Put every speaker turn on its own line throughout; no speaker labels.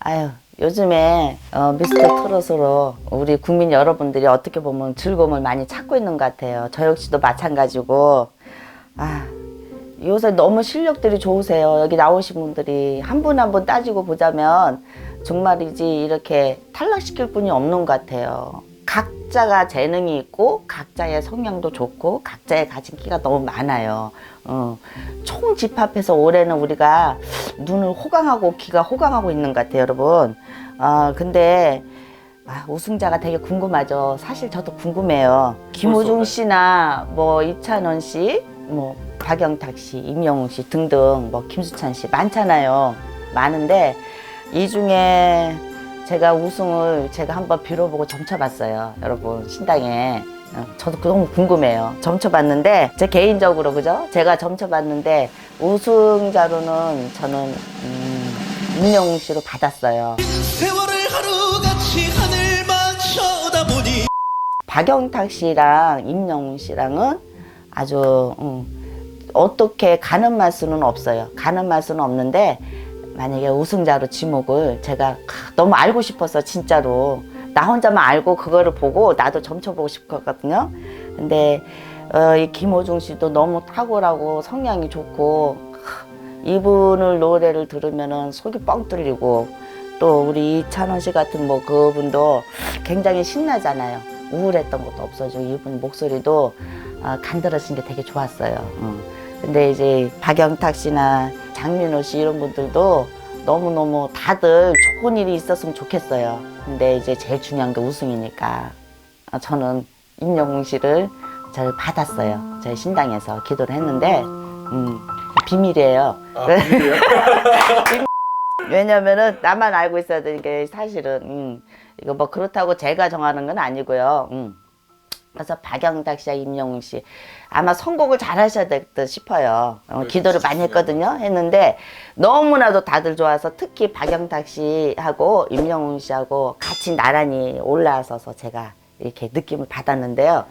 아유, 요즘에 어, 미스터 트롯으로 우리 국민 여러분들이 어떻게 보면 즐거움을 많이 찾고 있는 것 같아요. 저 역시도 마찬가지고. 아, 요새 너무 실력들이 좋으세요. 여기 나오신 분들이 한 분 한분 따지고 보자면 정말이지 이렇게 탈락시킬 분이 없는 것 같아요. 각자가 재능이 있고 각자의 성향도 좋고 각자의 가진 끼가 너무 많아요. 어, 총 집합해서 올해는 우리가 눈을 호강하고 귀가 호강하고 있는 것 같아요, 여러분. 아 근데 아, 우승자가 되게 궁금하죠. 사실 저도 궁금해요. 김호중 씨나 뭐 이찬원 씨, 뭐 박영탁 씨, 임영웅 씨 등등 뭐 김수찬 씨 많잖아요. 많은데 이 중에 제가 우승을 제가 한번 빌어보고 점쳐봤어요. 여러분 신당에. 어, 저도 그 너무 궁금해요. 점쳐봤는데 제 개인적으로 그죠? 제가 점쳐봤는데 우승자로는 저는 음, 임영웅 씨로 받았어요. 박영탁 씨랑 임영웅 씨랑은 아주 음, 어떻게 가는 맛수는 없어요. 가는 맛수는 없는데 만약에 우승자로 지목을 제가 너무 알고 싶어서 진짜로 나 혼자만 알고 그거를 보고 나도 점쳐보고 싶었거든요. 근데 어, 이 김호중 씨도 너무 탁월하고 성량이 좋고 이분을 노래를 들으면은 속이 뻥 뚫리고 또 우리 이찬원 씨 같은 뭐 그분도 굉장히 신나잖아요. 우울했던 것도 없어지고 이분 목소리도 아, 간드러진 게 되게 좋았어요. 음. 근데 이제 박영탁 씨나 장민호 씨 이런 분들도 너무너무 다들 좋은 일이 있었으면 좋겠어요. 근데 이제 제일 중요한 게 우승이니까 아, 저는 임영웅 씨를 저를 받았어요. 저희 신당에서 기도를 했는데 음, 비밀이에요.
아?
왜냐면은 나만 알고 있어야 되는 게 사실은 음, 이거 뭐 그렇다고 제가 정하는 건 아니고요. 음. 그래서 박영탁 씨와 임영웅 씨 아마 선곡을 잘 하셔야 될 듯 싶어요. 어, 기도를 많이 했거든요. 했는데 너무나도 다들 좋아서 특히 박영탁 씨하고 임영웅 씨하고 같이 나란히 올라서서 제가 이렇게 느낌을 받았는데요.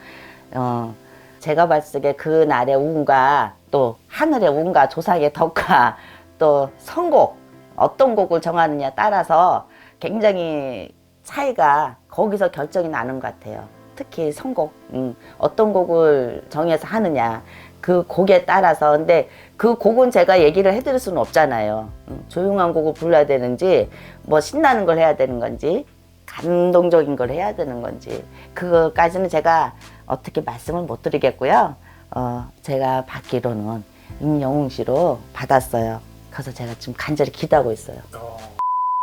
어, 제가 봤을 때 그 날의 운과 또 하늘의 운과 조상의 덕과 또 선곡 어떤 곡을 정하느냐 따라서 굉장히 차이가 거기서 결정이 나는 것 같아요. 특히 선곡, 음, 어떤 곡을 정해서 하느냐. 그 곡에 따라서. 근데 그 곡은 제가 얘기를 해드릴 수는 없잖아요. 음, 조용한 곡을 불러야 되는지, 뭐 신나는 걸 해야 되는 건지, 감동적인 걸 해야 되는 건지, 그거까지는 제가 어떻게 말씀을 못 드리겠고요. 어, 제가 받기로는 임영웅 씨로 받았어요. 그래서 제가 지금 간절히 기도하고 있어요.
어,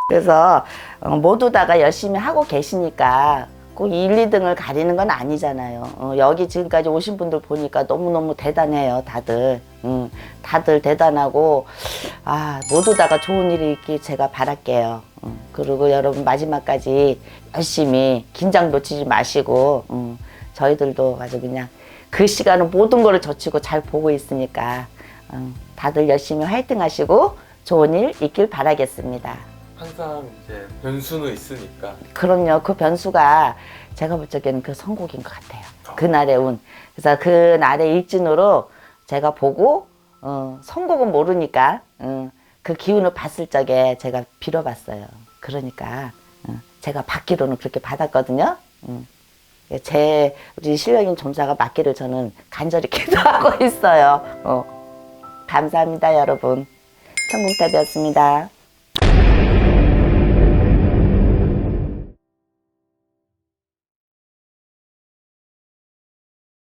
그래서 어, 모두 다가 열심히 하고 계시니까 꼭 1, 2등을 가리는 건 아니잖아요. 어, 여기 지금까지 오신 분들 보니까 너무너무 대단해요, 다들. 음, 다들 대단하고, 아, 모두 다가 좋은 일이 있길 제가 바랄게요. 음, 그리고 여러분 마지막까지 열심히 긴장 놓치지 마시고, 음, 저희들도 아주 그냥 그 시간은 모든 거를 젖히고 잘 보고 있으니까, 음, 다들 열심히 화이팅 하시고 좋은 일 있길 바라겠습니다.
항상 이제 변수는 있으니까
그럼요. 그 변수가 제가 볼 적에는 그 선곡인 것 같아요. 그날의 운. 그래서 그날의 일진으로 제가 보고, 어, 선곡은 모르니까, 어, 그 기운을 봤을 적에 제가 빌어봤어요. 그러니까, 어, 제가 받기로는 그렇게 받았거든요. 음. 제, 우리 실력인 점사가 맞기를 저는 간절히 기도하고 있어요. 어. 감사합니다, 여러분. 천국탑이었습니다.